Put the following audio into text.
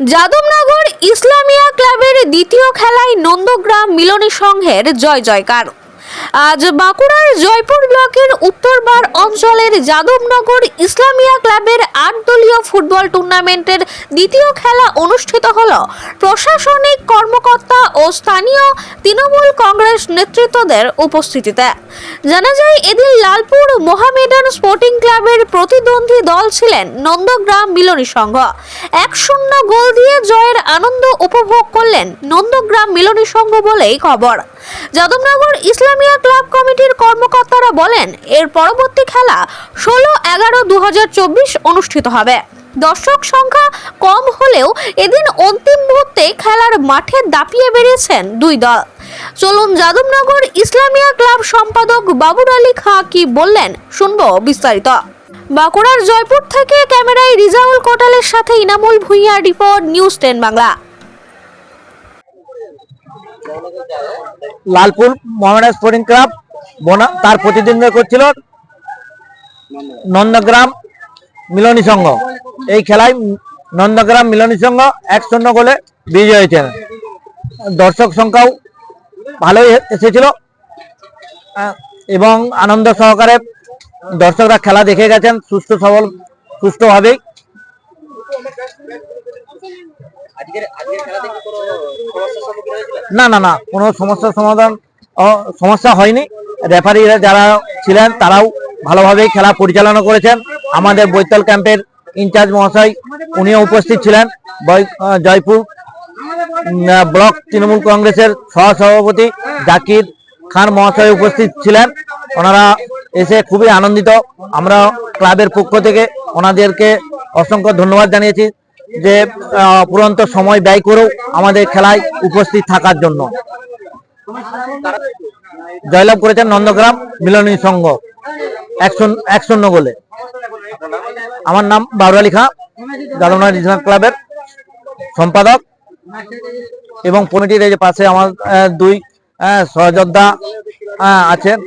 যাদবনগর ইসলামিয়া ক্লাবের দ্বিতীয় খেলায় নন্দগ্রাম মিলনী সংঘের জয় জয়কার। আজ বাঁকুড়ার জয়পুর ব্লকের উত্তরবার অঞ্চলের যাদবনগর ইসলামিয়া ক্লাবের আট দলীয় ফুটবল টুর্নামেন্টের দ্বিতীয় খেলা অনুষ্ঠিত হল। প্রশাসনিক কর্মকর্তা ও স্থানীয় তৃণমূল কংগ্রেস নেতৃত্বদের উপস্থিতিতে। জানা যায়, এদিন লালপুর মোহামেডান স্পোর্টিং ক্লাবের প্রতিদ্বন্দ্বী দল ছিলেন নন্দগ্রাম মিলনী সংঘ। এক শূন্য গোল দিয়ে জয়ের আনন্দ উপভোগ করলেন নন্দগ্রাম মিলনী সংঘ বলেই খবর। যাদবনগর ইসলামিয়া ক্লাব কমিটির কর্মকর্তারা বলেন, এর পরবর্তী খেলা ষোলো এগারো দু অনুষ্ঠিত হবে। দর্শক সংখ্যা কম হলেও এদিন অন্তিম মুহূর্তে খেলার মাঠে দাপিয়ে বেরিয়েছেন দুই দল। চলুন যাদবনগর ইসলামিয়া ক্লাব সম্পাদক বাবুর আলী খাঁ কি বললেন শুনব বিস্তারিত। বাঁকুড়ার জয়পুর থেকে ক্যামেরায় রিজাউল কোটালের সাথে Inamul Bhuiyan, report, news ten Bangla. Lalpur Mohammedan sporting club, বনা তার প্রতিদ্বন্দ্বিতা করছিল নন্দগ্রাম মিলনী সংঘ। এই খেলায় নন্দগ্রাম মিলনী সংঘ এক শূন্য গোলে বিজয় হয়েছেন। দর্শক সংখ্যাও ভালোই এসেছিল। এবং আনন্দ সহকারে দর্শকরা খেলা দেখে গেছেন, সুস্থ সবল সুস্থভাবেই না না না, কোনো সমস্যার সমাধান সমস্যা হয়নি। রেফারিরা যারা ছিলেন, তারাও ভালোভাবেই খেলা পরিচালনা করেছেন। আমাদের বৈতল ক্যাম্পের ইনচার্জ মহাশয়, উনিও উপস্থিত ছিলেন। জয়পুর ব্লক তৃণমূল কংগ্রেসের সহসভাপতি জাকির খান মহাশয় উপস্থিত ছিলেন। ওনারা এসে খুবই আনন্দিত। আমরা ক্লাবের পক্ষ থেকে ওনাদেরকে অসংখ্য ধন্যবাদ জানিয়েছি যে অপুরন্ত সময় ব্যয় করেও আমাদের খেলায় উপস্থিত থাকার জন্য। জয়লাভ করেছেন নন্দগ্রাম মিলনী সংঘ এক শূন্য গোলে। আমার নাম বাবুর আলী খাঁ রিজনাল ক্লাবের সম্পাদক এবং কমিটির এই যে পাশে আমার দুই সহযোদ্ধা আছেন।